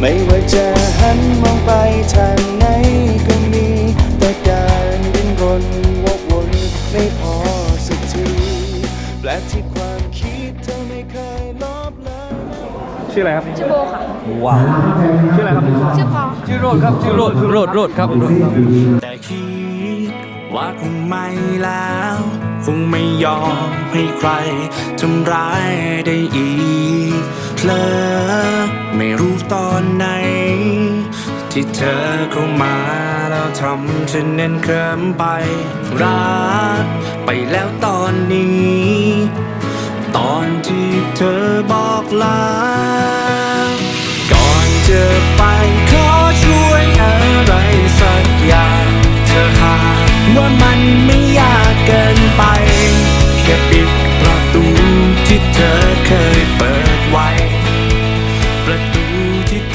ไม่ว่าจะหันมองไปทางไหนก็มี แต่การดิ้นรนวกวนไม่พอสักทีแปลที่ความคิดเธอไม่เคยลบเลยชื่ออะไรครับชื่อโบค่ะ ว้าวชื่ออะไรครับชื่อพอชื่อโรดครับชื่อโรดโรดโรดครับโรดแต่คิดว่าคงไม่แล้ว คงไม่ยอมให้ใครทำร้ายได้อีกเลย ตอนไหน ที่เธอเข้ามาแล้วทำฉันเน้นเคลิมไป รักไปแล้วตอนนี้ ตอนที่เธอบอกลาก่อนจะ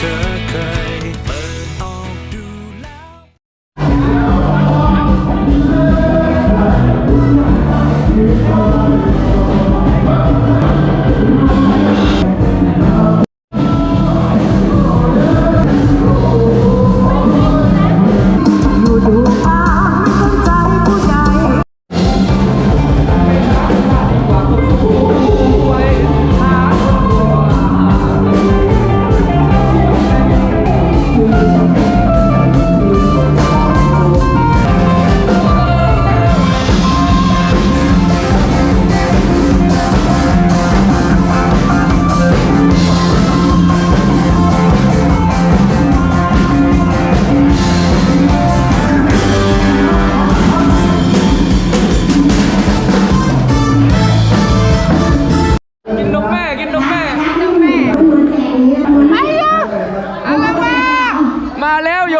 ที่